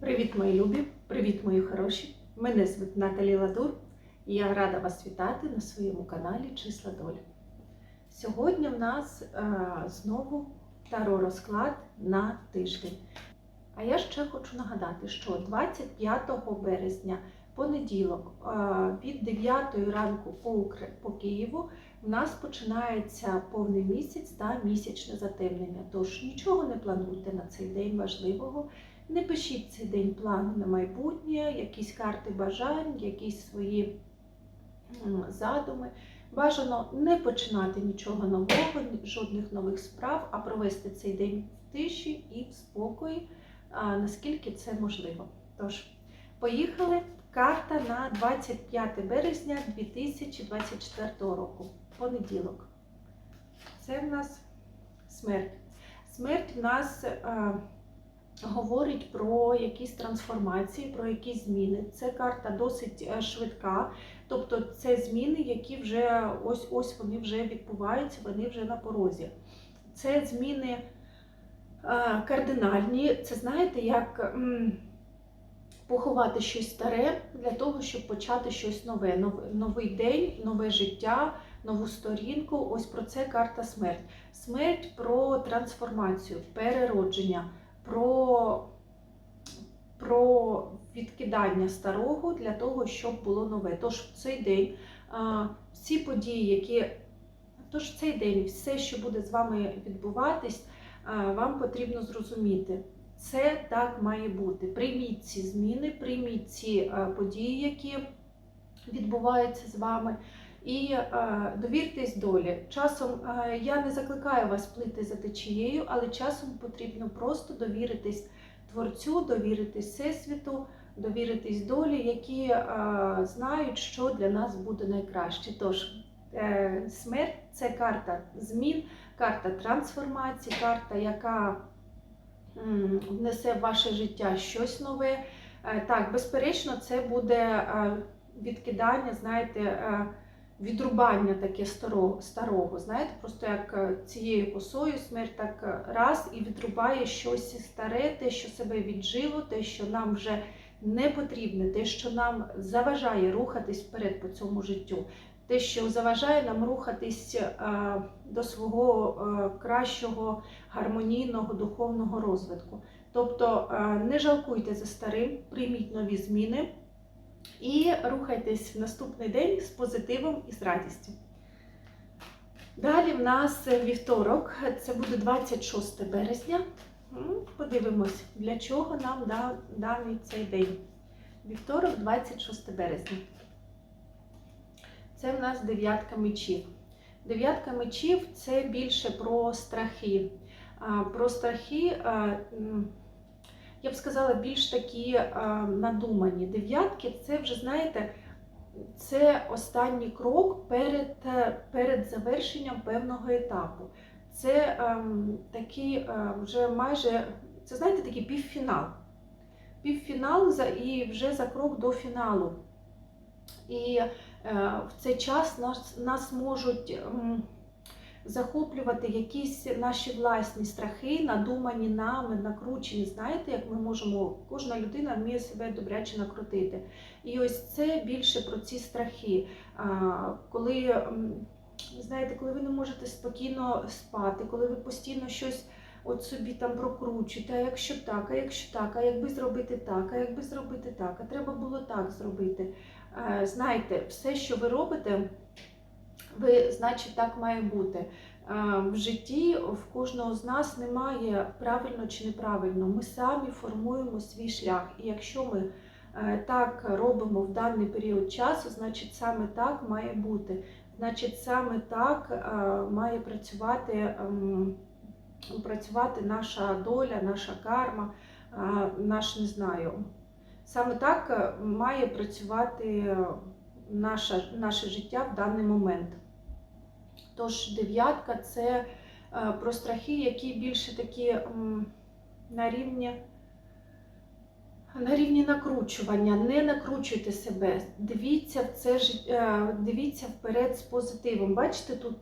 Привіт, мої любі! Привіт, мої хороші! Мене звуть Наталі Ладур і я рада вас вітати на своєму каналі Числа Долі. Сьогодні в нас е, знову таро розклад на тиждень. А я ще хочу нагадати, що 25 березня, понеділок, е, від 9 ранку по, по Києву, у нас починається повний місяць та місячне затемнення. Тож нічого не плануйте на цей день важливого. Не пишіть цей день плани на майбутнє, якісь карти бажань, якісь свої задуми. Бажано не починати нічого нового, жодних нових справ, а провести цей день в тиші і в спокої, наскільки це можливо. Тож, поїхали. Карта на 25 березня 2024 року. Понеділок. Це в нас смерть. Смерть в нас. Говорить про якісь трансформації, про якісь зміни. Це карта досить е, швидка, тобто це зміни, які вже ось ось вони вже відбуваються, вони вже на порозі. Це зміни е, кардинальні. Це знаєте, як поховати щось старе для того, щоб почати щось нове, новий день, нове життя. Нову сторінку, ось про це карта смерть. Смерть про трансформацію, переродження, про, про відкидання старого для того, щоб було нове. Тож в цей день всі події, які тож в цей день все, що буде з вами відбуватись, вам потрібно зрозуміти. Це так має бути. Прийміть ці зміни, прийміть ці події, які відбуваються з вами. І е, довіртесь долі. Часом е, я не закликаю вас плити за течією, але часом потрібно просто довіритись творцю, довіритись всесвіту, довіритись долі, які е, знають, що для нас буде найкраще. Тож смерть це карта змін, карта трансформації, карта, яка внесе в ваше життя щось нове. Так, безперечно, це буде відкидання, знаєте. Відрубання таке старого, старого. Знаєте, просто як е, цією косою смерть так е, раз і відрубає щось старе, те, що себе віджило, те, що нам вже не потрібне, те, що нам заважає рухатись вперед по цьому життю, те, що заважає нам рухатись е, до свого кращого гармонійного духовного розвитку. Тобто не жалкуйте за старим, прийміть нові зміни. І рухайтесь в наступний день з позитивом і з радістю. Далі в нас вівторок, це буде 26 березня. Подивимось, для чого нам даний цей день. Вівторок, 26 березня. Це в нас дев'ятка мечів. Дев'ятка мечів це більше про страхи. Про страхи. Я б сказала, більш такі е, надумані. Дев'ятки це вже, знаєте, це останній крок перед, е, перед завершенням певного етапу. Це ем, такий е, вже майже, це знаєте, такий півфінал. Півфінал за, і вже за крок до фіналу. І е, в цей час нас, нас можуть. ем, захоплювати якісь наші власні страхи, надумані нами, накручені. Знаєте, як ми можемо, кожна людина вміє себе добряче накрутити. І ось це більше про ці страхи. Коли, знаєте, коли ви не можете спокійно спати, коли ви постійно щось. От собі там прокручуєте, а якщо так, а якщо так, а якби зробити так, а якби зробити так, а треба було так зробити. Е, Знаєте, все, що ви робите, ви, значить, так має бути. Е, В житті в кожного з нас немає правильно чи неправильно. Ми самі формуємо свій шлях. І якщо ми е, так робимо в даний період часу, значить саме так має бути. Значить, саме так е, має працювати, ем, працювати наша доля, наша карма, наш не знаю. Саме так має працювати наше, наше життя в даний момент. Тож дев'ятка це е, про страхи, які більше такі на рівні, на рівні накручування. Не накручуйте себе. Дивіться в це е, дивіться вперед з позитивом. Бачите, тут,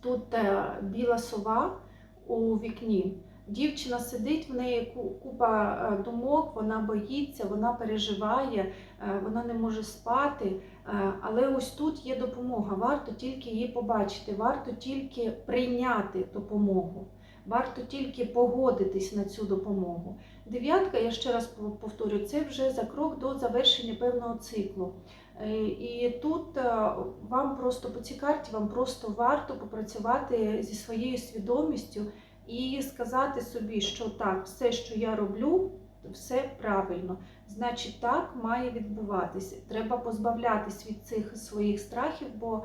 тут е, біла сова у вікні. Дівчина сидить, в неї купа е, думок, вона боїться, вона переживає, е, вона не може спати. Е, Але ось тут є допомога. Варто тільки її побачити, варто тільки прийняти допомогу, варто тільки погодитись на цю допомогу. Дев'ятка, я ще раз пов- повторю, це вже за крок до завершення певного циклу. І тут вам просто по цій карті вам просто варто попрацювати зі своєю свідомістю і сказати собі, що так, все, що я роблю, все правильно. Значить, так має відбуватися. Треба позбавлятись від цих своїх страхів, бо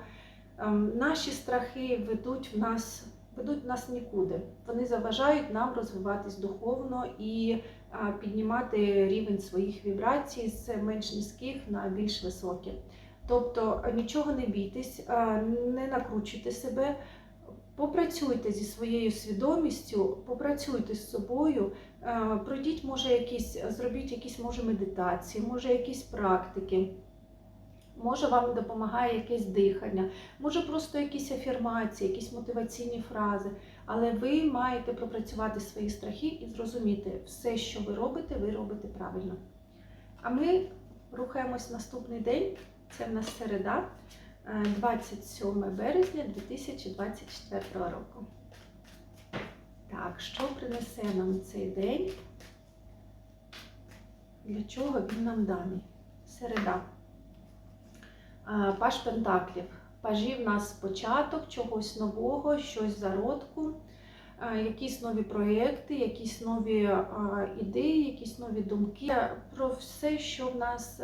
ем, наші страхи ведуть в нас. Ведуть нас нікуди. Вони заважають нам розвиватись духовно і піднімати рівень своїх вібрацій з менш низьких на більш високі. Тобто нічого не бійтесь, не накручуйте себе, попрацюйте зі своєю свідомістю, попрацюйте з собою, пройдіть, може, якісь, зробіть якісь може медитації, може якісь практики. Може, вам допомагає якесь дихання, може просто якісь афірмації, якісь мотиваційні фрази. Але ви маєте пропрацювати свої страхи і зрозуміти, все, що ви робите, ви робите правильно. А ми рухаємось наступний день. Це в нас середа, е, 27 березня 2024 року. Так, що принесе нам цей день? Для чого він нам даний? Середа. Паш Пентаклів. Пажі в нас початок чогось нового, щось зародку, якісь нові проєкти, якісь нові ідеї, якісь нові думки. Про все, що в нас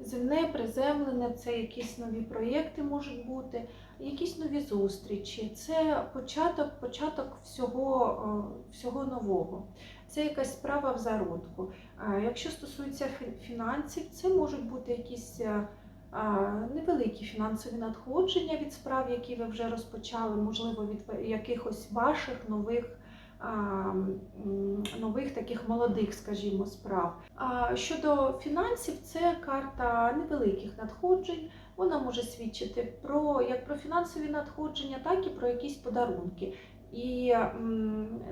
земне, приземлене, це якісь нові проєкти можуть бути, якісь нові зустрічі. Це початок, початок всього, е, всього нового. Це якась справа в зародку. Е, Якщо стосується фінансів, це можуть бути якісь. е, невеликі фінансові надходження від справ, які ви вже розпочали, можливо, від якихось ваших нових. Нових таких молодих, скажімо, справ. А щодо фінансів, це карта невеликих надходжень. Вона може свідчити про як про фінансові надходження, так і про якісь подарунки. І,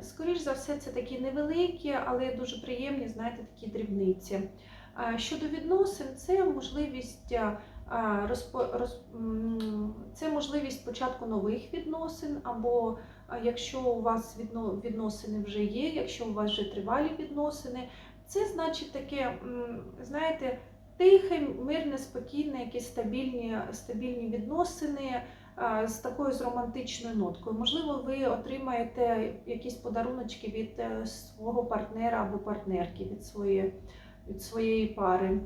скоріш за все, це такі невеликі, але дуже приємні, знаєте, такі дрібниці. Щодо відносин, це можливість це можливість початку нових відносин, або якщо у вас відносини вже є, якщо у вас вже тривалі відносини, це значить таке, знаєте, тихе, мирне, спокійне, якісь стабільні, стабільні відносини. З такою з романтичною ноткою. Можливо, ви отримаєте якісь подаруночки від е, свого партнера або партнерки від своєї від своєї пари.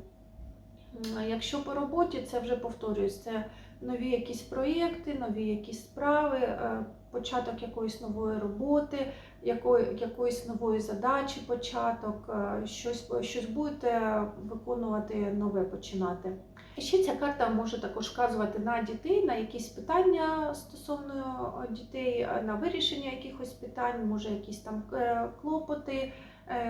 Якщо по роботі, це вже повторююсь, це нові якісь проєкти, нові якісь справи, е, початок якоїсь нової роботи, якої, якоїсь нової задачі, початок, е, щось, щось будете виконувати нове починати. І ще ця карта може також вказувати на дітей, на якісь питання стосовно е, дітей, е, на вирішення якихось питань, може якісь там клопоти.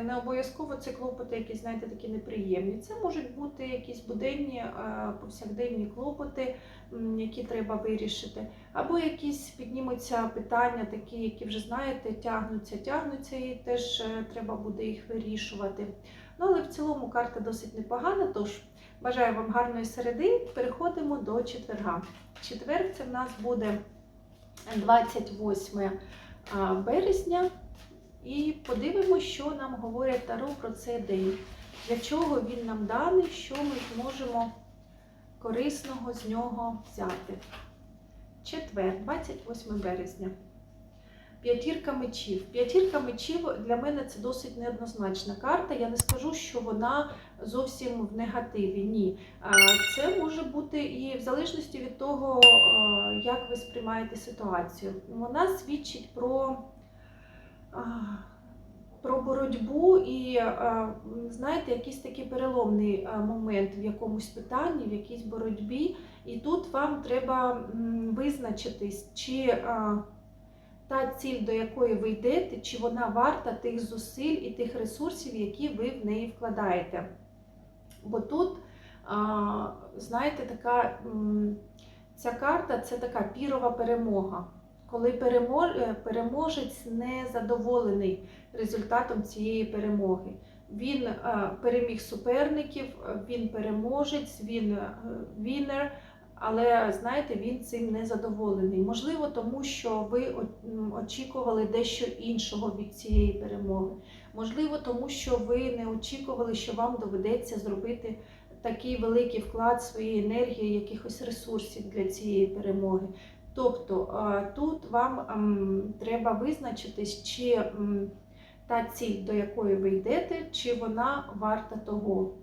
Не обов'язково це клопоти, які, знаєте, такі неприємні. Це можуть бути якісь буденні, повсякденні клопоти, які треба вирішити. Або якісь піднімуться питання, такі, які вже знаєте, тягнуться, тягнуться, і теж е, треба буде їх вирішувати. Ну, але в цілому карта досить непогана, тож бажаю вам гарної середи. Переходимо до четверга. Четверг це в нас буде 28 березня. І подивимося, що нам говорять Таро про цей день. Для чого він нам даний, що ми зможемо корисного з нього взяти. Четвер, 28 березня. П'ятірка мечів. П'ятірка мечів для мене це досить неоднозначна карта. Я не скажу, що вона зовсім в негативі. Ні. Це може бути і в залежності від того, як ви сприймаєте ситуацію. Вона свідчить про про боротьбу і, знаєте, якийсь такий переломний момент в якомусь питанні, в якійсь боротьбі. І тут вам треба визначитись, чи та ціль, до якої ви йдете, чи вона варта тих зусиль і тих ресурсів, які ви в неї вкладаєте. Бо тут, знаєте, така ця карта це така пірова перемога коли е, переможець не задоволений результатом цієї перемоги. Він е, переміг суперників, е, він переможець, він вінер, але знаєте, він цим не задоволений. Можливо, тому що ви очікували дещо іншого від цієї перемоги. Можливо, тому що ви не очікували, що вам доведеться зробити такий великий вклад своєї енергії, якихось ресурсів для цієї перемоги. Тобто е, тут вам ем, треба визначитись, чи та ціль, до якої ви йдете, чи вона варта того.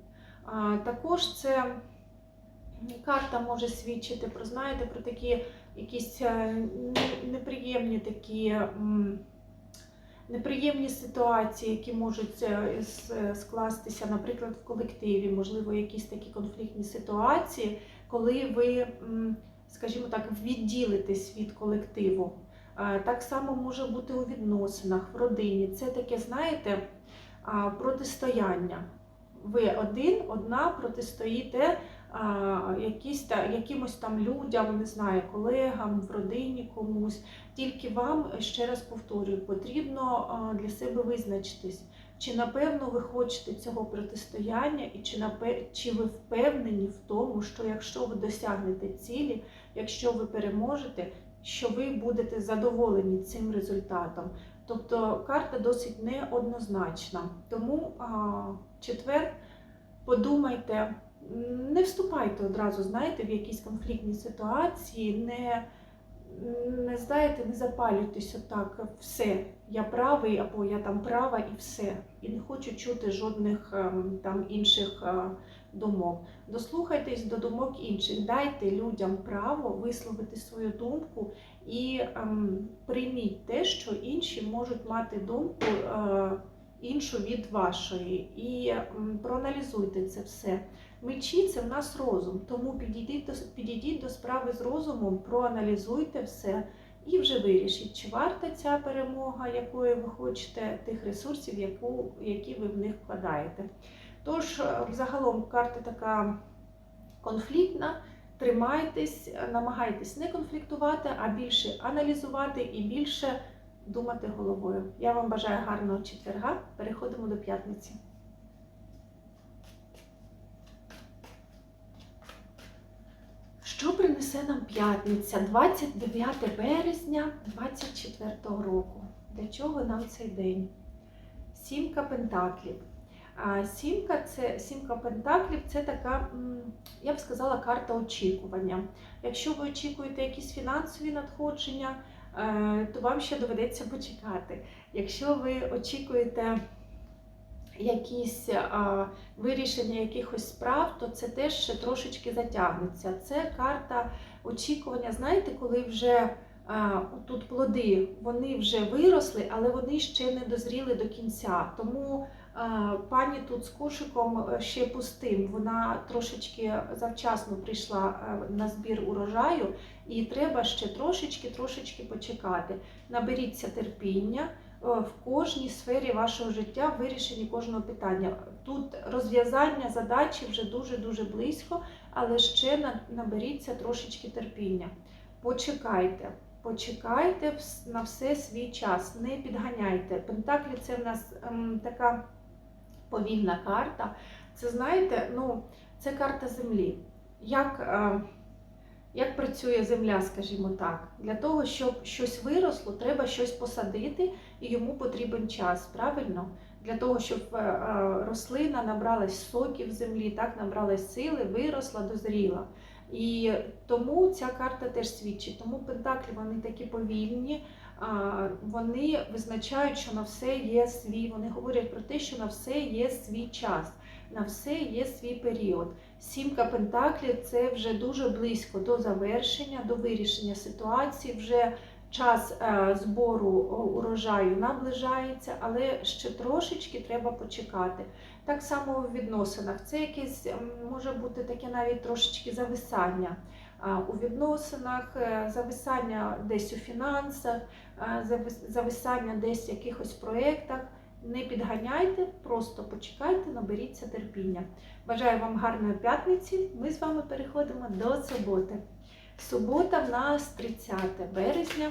Також це карта може свідчити про, знаєте, про такі якісь е, неприємні такі. Неприємні ситуації, які можуть е, скластися, наприклад, в колективі, можливо, якісь такі конфліктні ситуації, коли ви, скажімо так, відділитесь від колективу. Так само може бути у відносинах, в родині. Це таке, знаєте, протистояння. Ви один, одна протистоїте якісь якимось там людям, не знаю, колегам, в родині комусь. Тільки вам, ще раз повторюю, потрібно для себе визначитись, чи напевно ви хочете цього протистояння, і чи, чи ви впевнені в тому, що якщо ви досягнете цілі, якщо ви переможете, що ви будете задоволені цим результатом. Тобто карта досить неоднозначна. Тому а, четвер подумайте, не вступайте одразу, знаєте, в якісь конфліктні ситуації, не, не знаєте, не запалюйтесь отак, все, я правий або я там права і все. І не хочу чути жодних ем, там інших е, думок. Дослухайтесь до думок інших, дайте людям право висловити свою думку і ем, прийміть те, що інші можуть мати думку е, іншу від вашої. І ем, проаналізуйте це все. Мечі це в нас розум, тому підійдіть до, підійдіть до справи з розумом, проаналізуйте все і вже вирішіть, чи варта ця перемога, якої ви хочете, тих ресурсів, яку, які ви в них вкладаєте. Тож, е, загалом, карта така конфліктна. Тримайтесь, намагайтесь не конфліктувати, а більше аналізувати і більше думати головою. Я вам бажаю гарного четверга. Переходимо до п'ятниці. Що принесе нам п'ятниця 29 березня 2024 року? Для чого нам цей день? Сімка пентаклів. А Сімка це сімка пентаклів це така, я б сказала, карта очікування. Якщо ви очікуєте якісь фінансові надходження, е, то вам ще доведеться почекати. Якщо ви очікуєте якісь а, вирішення якихось справ, то це теж ще трошечки затягнеться. Це карта очікування. Знаєте, коли вже а, тут плоди вони вже виросли, але вони ще не дозріли до кінця. Тому пані тут з кошиком е, ще пустим. Вона трошечки завчасно прийшла е, на збір урожаю, і треба ще трошечки, трошечки почекати. Наберіться терпіння е, в кожній сфері вашого життя, в вирішенні кожного питання. Тут розв'язання задачі вже дуже-дуже близько, але ще наберіться трошечки терпіння. Почекайте. Почекайте на все свій час, не підганяйте. Пентаклі це в нас ем, така повільна карта. Це знаєте, ну, це карта землі. Як, е, як працює земля, скажімо так? Для того, щоб щось виросло, треба щось посадити, і йому потрібен час, правильно? Для того, щоб е, е, рослина набралась соків землі, так, набралась сили, виросла, дозріла. І тому ця карта теж свідчить. Тому пентаклі вони такі повільні, вони визначають, що на все є свій. Вони говорять про те, що на все є свій час, на все є свій період. Сімка пентаклів це вже дуже близько до завершення, до вирішення ситуації. Вже час е, збору урожаю наближається, але ще трошечки треба почекати. Так само у відносинах. Це якесь може бути таке навіть трошечки зависання у відносинах, е, зависання десь у фінансах, зависання десь в якихось проєктах. Не підганяйте, просто почекайте, наберіться терпіння. Бажаю вам гарної п'ятниці. Ми з вами переходимо до суботи. Субота в нас 30 березня.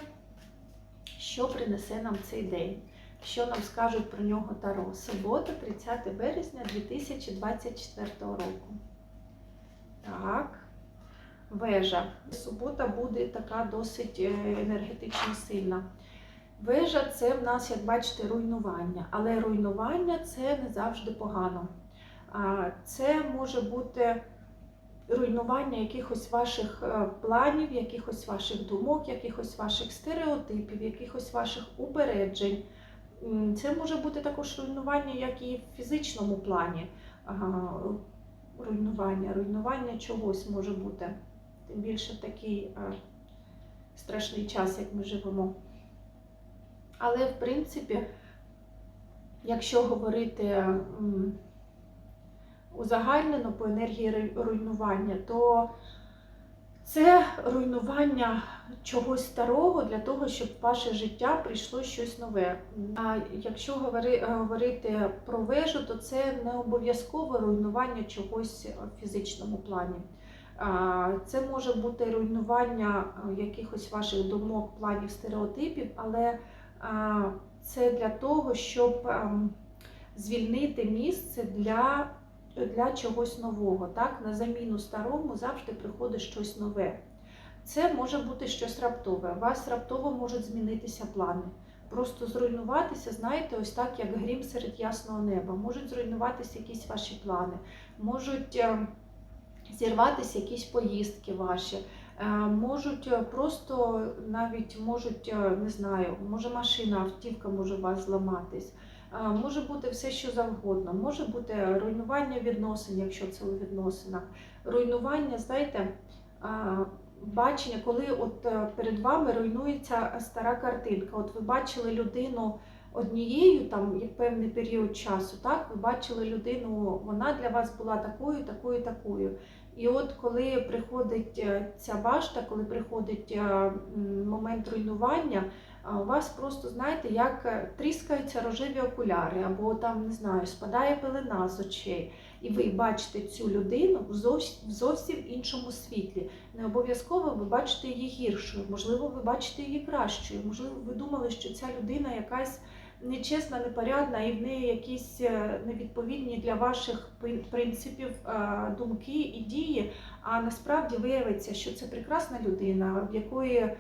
Що принесе нам цей день? що нам скажуть про нього Таро. Субота, 30 березня 2024 року. Так. Вежа. Субота буде така досить е, енергетично сильна. Вежа це в нас, як бачите, руйнування. Але руйнування це не завжди погано. Це може бути руйнування якихось ваших е, планів, якихось ваших думок, якихось ваших стереотипів, якихось ваших упереджень. Це може бути також руйнування, як і в фізичному плані. Руйнування, руйнування чогось може бути. Тим більше в такий е, страшний час, як ми живемо. Але, в принципі, якщо говорити узагальнено по енергії руйнування, то це руйнування чогось старого для того, щоб в ваше життя прийшло щось нове. А якщо говорити про вежу, то це не обов'язково руйнування чогось в фізичному плані. Це може бути руйнування якихось ваших думок, планів, стереотипів, але це для того, щоб ем, звільнити місце для, для чогось нового. Так? На заміну старому завжди приходить щось нове. Це може бути щось раптове. У вас раптово можуть змінитися плани. Просто зруйнуватися, знаєте, ось так, як грім серед ясного неба. Можуть зруйнуватися якісь ваші плани, можуть ем, зірватися якісь поїздки ваші. Е, Можуть е, просто навіть можуть, е, не знаю, може машина, автівка може у вас зламатись. Може бути все, що завгодно. Може бути руйнування відносин, якщо це у відносинах. Руйнування, знаєте, бачення, коли от перед вами руйнується стара картинка. От ви бачили людину однією, там як певний період часу, так ви бачили людину, вона для вас була такою, такою, такою. І от коли приходить е, ця башта, коли приходить е, момент руйнування, у вас просто знаєте, як е, тріскаються рожеві окуляри, або там не знаю, спадає пелена з очей, і ви бачите цю людину в зовс- в зовсім іншому світлі. Не обов'язково ви бачите її гіршою, можливо, ви бачите її кращою. Можливо, ви думали, що ця людина якась нечесна, непорядна, і в неї якісь е, невідповідні для ваших принципів е, думки і дії. А насправді виявиться, що це прекрасна людина, в якої е,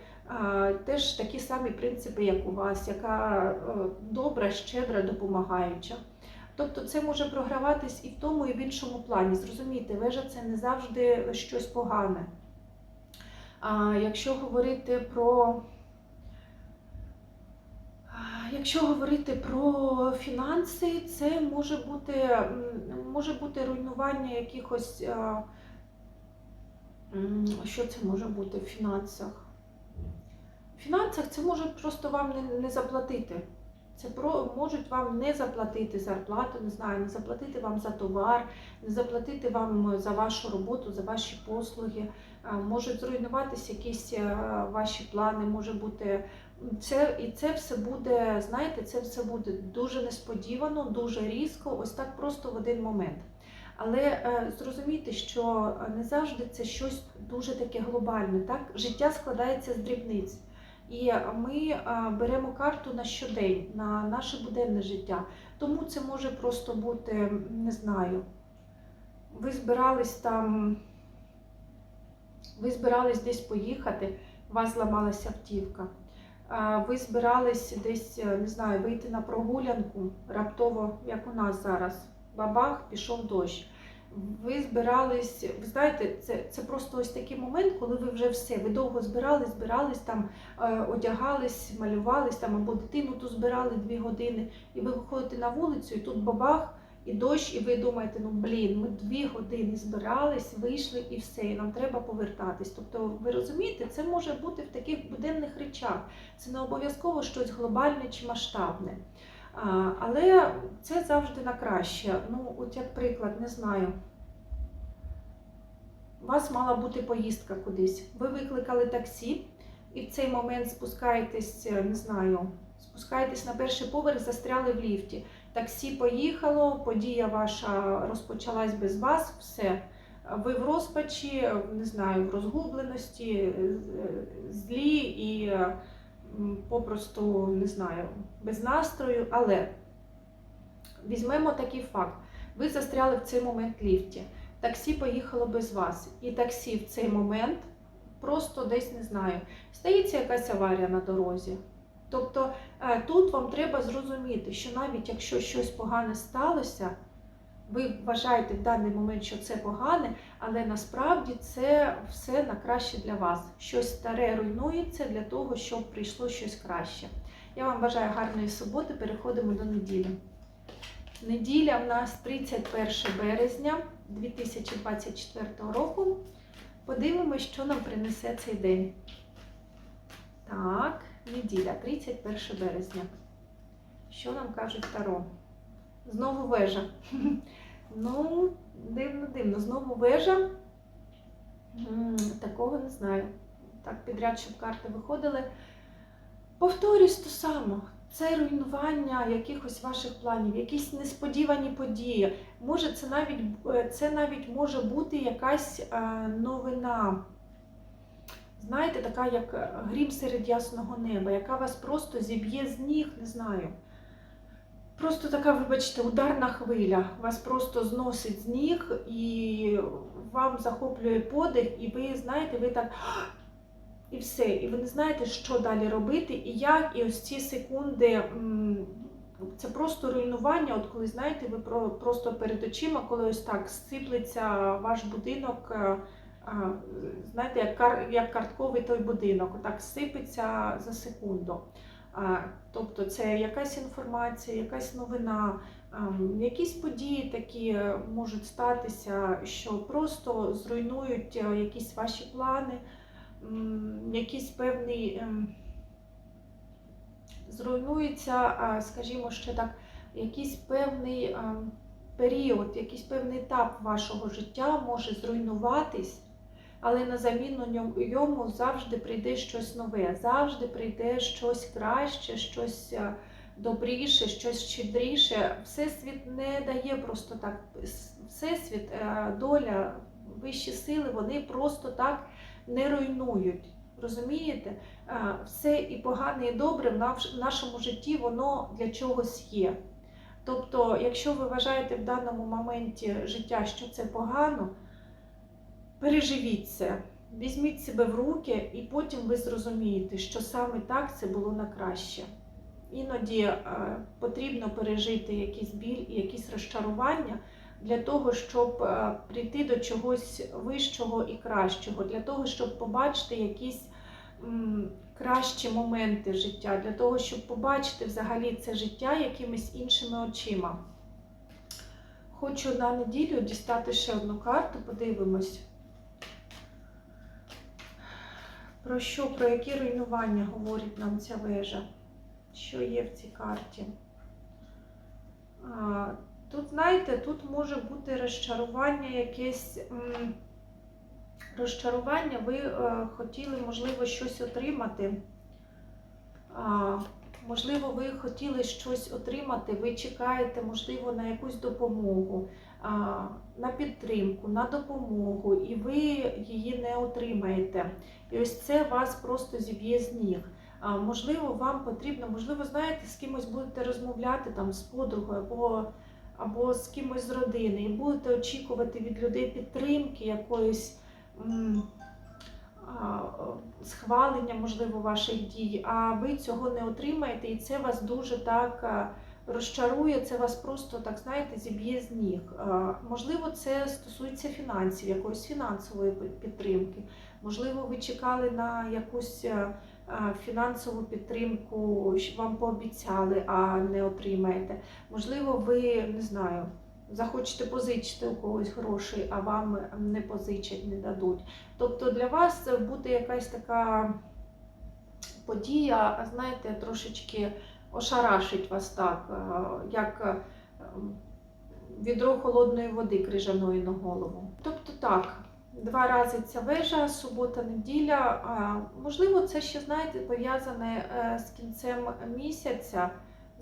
теж такі самі принципи, як у вас, яка добра, щедра, допомагаюча. Тобто це може програватись і в тому, і в іншому плані. Зрозумійте, вежа це не завжди щось погане. А якщо говорити про Якщо говорити про фінанси, це може бути, може бути руйнування якихось. Що це може бути в фінансах? В фінансах це може просто вам не, не заплатити. Це про можуть вам не заплатити зарплату, не знаю, не заплатити вам за товар, не заплатити вам за вашу роботу, за ваші послуги. Можуть зруйнуватися якісь ваші плани, може бути це і це все буде, знаєте, це все буде дуже несподівано, дуже різко, ось так просто в один момент. Але е, зрозумійте, що не завжди це щось дуже таке глобальне. Так, життя складається з дрібниць. І ми е, беремо карту на щодень, на наше буденне життя. Тому це може просто бути, не знаю, ви збирались там, ви збирались десь поїхати, у вас зламалася автівка. Ви збирались десь, е, не знаю, вийти на прогулянку раптово, як у нас зараз. Бабах, пішов дощ. Ви збирались, ви знаєте, це, це просто ось такий момент, коли ви вже все, ви довго збирались, збирались там, е, одягались, малювались там, або дитину ту збирали дві години, і ви виходите на вулицю, і тут бабах, і дощ, і ви думаєте, ну блін, ми дві години збирались, вийшли і все, і нам треба повертатись. Тобто, ви розумієте, це може бути в таких буденних речах. Це не обов'язково щось глобальне чи масштабне. А, але це завжди на краще. Ну, от як приклад, не знаю. У вас мала бути поїздка кудись. Ви викликали таксі, і в цей момент спускаєтесь, е, не знаю, спускаєтесь на перший поверх, застряли в ліфті. Таксі поїхало, подія ваша розпочалась без вас, все. Ви в розпачі, не знаю, в розгубленості, е, злі і е, попросту не знаю, без настрою, але візьмемо такий факт. Ви застряли в цей момент в ліфті. Таксі поїхало без вас. І таксі в цей момент просто десь не знаю. Стається якась аварія на дорозі. Тобто е, тут вам треба зрозуміти, що навіть якщо щось погане сталося, ви вважаєте в даний момент, що це погане, але насправді це все на краще для вас. Щось старе руйнується для того, щоб прийшло щось краще. Я вам бажаю гарної суботи. Переходимо до неділі. Неділя в нас 31 березня 2024 року. Подивимось, що нам принесе цей день. Так, неділя, 31 березня. Що нам кажуть Таро? Знову вежа. Ну, дивно, дивно. Знову вежа. Такого не знаю. Так, підряд, щоб карти виходили. Повторюсь то саме. Це руйнування якихось ваших планів, якісь несподівані події. Може, це навіть, е, це навіть може бути якась е, новина. Знаєте, така як е, грім серед ясного неба, яка вас просто зіб'є з ніг, не знаю. Просто така, вибачте, ударна хвиля. Вас просто зносить з ніг і вам захоплює подих, і ви знаєте, ви так. І все, і ви не знаєте, що далі робити, і як, і ось ці секунди. Це просто руйнування. От коли знаєте, ви просто перед очима, коли ось так сиплеться ваш будинок, е, знаєте, як, кар, як картковий той будинок, отак сипеться за секунду. Тобто це якась інформація, якась новина, якісь події такі е, можуть статися, що просто зруйнують е, якісь ваші плани, якийсь певний ем, зруйнується, скажімо, ще так, якийсь певний ем, період, якийсь певний етап вашого життя може зруйнуватись, але на заміну йому завжди прийде щось нове, завжди прийде щось краще, щось е, добріше, щось щедріше. Всесвіт не дає просто так. Всесвіт, е, доля, вищі сили, вони просто так не руйнують. Розумієте? Е, Все і погане, і добре в нашому житті воно для чогось є. Тобто, якщо ви вважаєте в даному моменті життя, що це погано, переживіть це, візьміть себе в руки, і потім ви зрозумієте, що саме так це було на краще. Іноді е, потрібно пережити якийсь біль і якісь розчарування для того, щоб е, прийти до чогось вищого і кращого, для того, щоб побачити якісь кращі моменти життя, для того, щоб побачити взагалі це життя якимись іншими очима. Хочу на неділю дістати ще одну карту, подивимось. Про що, про які руйнування говорить нам ця вежа? Що є в цій карті? Тут, знаєте, тут може бути розчарування якесь. Розчарування, ви е, хотіли, можливо, щось отримати. Можливо, ви хотіли щось отримати, ви чекаєте, можливо, на якусь допомогу, на підтримку, на допомогу, і ви її не отримаєте. І ось це вас просто зіб'є з ніг. Можливо, вам потрібно, можливо, знаєте, з кимось будете розмовляти там з подругою або, або з кимось з родини, і будете очікувати від людей підтримки якоїсь. м, а, схвалення, можливо, ваших дій, а ви цього не отримаєте, і це вас дуже так розчарує, це вас просто, так знаєте, зіб'є з ніг. Можливо, це стосується фінансів, якоїсь фінансової підтримки. Можливо, ви чекали на якусь а, а, фінансову підтримку, що вам пообіцяли, а не отримаєте. Можливо, ви не знаю. Захочете позичити у когось грошей, а вам не позичать, не дадуть. Тобто для вас буде якась така подія, знаєте, трошечки ошарашить вас так, е, як е, відро холодної води крижаної на голову. Тобто так, два рази ця вежа, субота, неділя. Можливо, це ще, знаєте, пов'язане е, з кінцем місяця.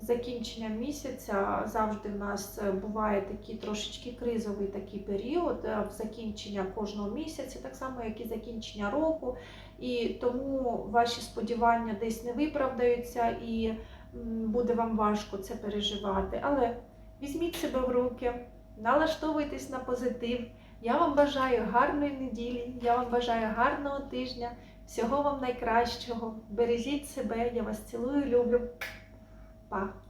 закінчення місяця завжди в нас буває такий трошечки кризовий такий період закінчення кожного місяця, так само як і закінчення року. І тому ваші сподівання десь не виправдаються і буде вам важко це переживати. Але візьміть себе в руки, налаштовуйтесь на позитив. Я вам бажаю гарної неділі, я вам бажаю гарного тижня, всього вам найкращого. Бережіть себе, я вас цілую, люблю. Па!